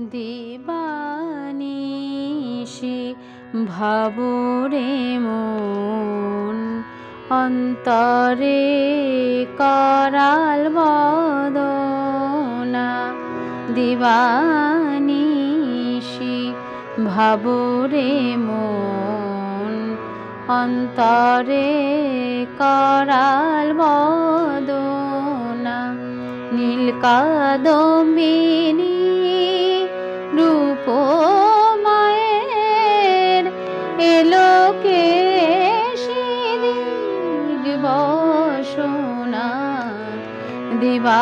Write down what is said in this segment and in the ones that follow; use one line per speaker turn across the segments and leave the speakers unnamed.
দিবানিশি ভাবরে মন অন্তরে করাল বদনা। দিবানিশি ভাবরে মন অন্তরে করাল বদনা। নীল কাদম্বিনী রূপ মায়ের এলোকে বসনা দিবানিশি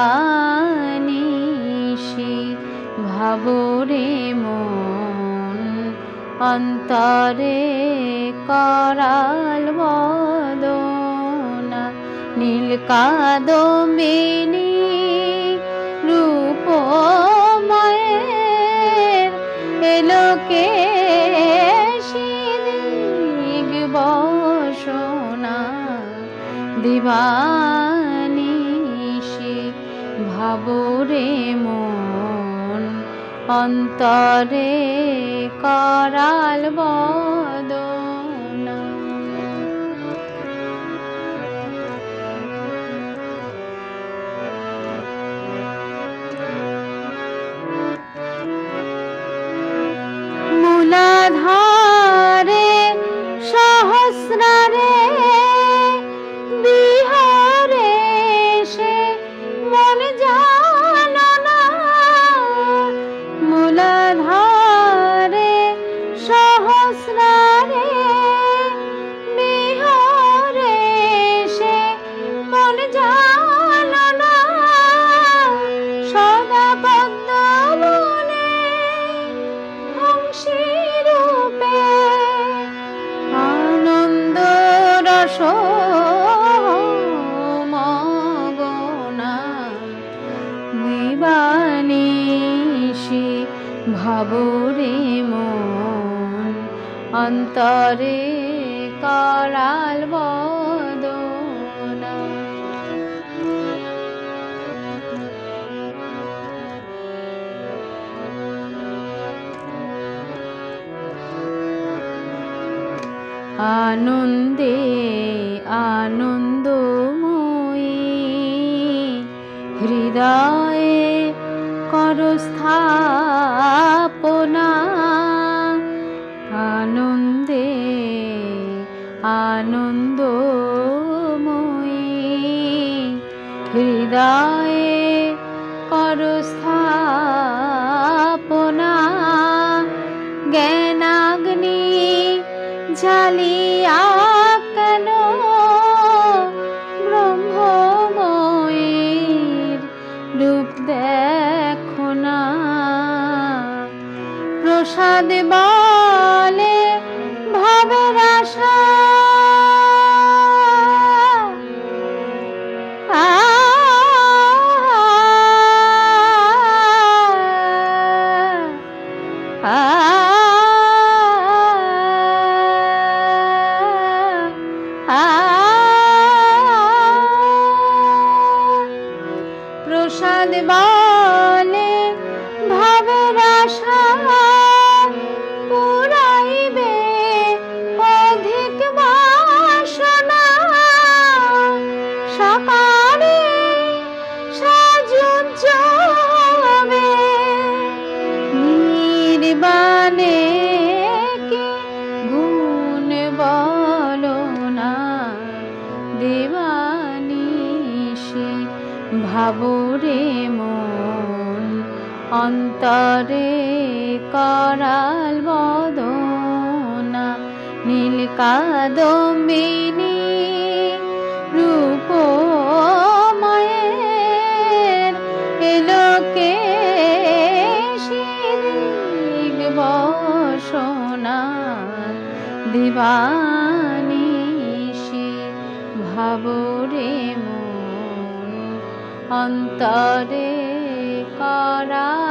ভাবরে মন অন্তরে করাল বদনা নীল বসনা দিবানিশি ভাবরে মন অন্তরে করাল বদনা। ভাবরে মন অন্তরে করাল বদনা। আনন্দে আনন্দময়ী হৃদয়ে করস্থাপনা আনন্দময়ী হৃদয়ে করস্থাপনা। জ্ঞানাগ্নি ঝালিয়া কেন? ব্রহ্মময়ের রূপ দেখো না। প্রসাদ বলে ভাবরে মন। অন্তরে করাল বদনা নীল কাদম্বিনী রূপ মায়ের দিবানিশি অন্তরে করা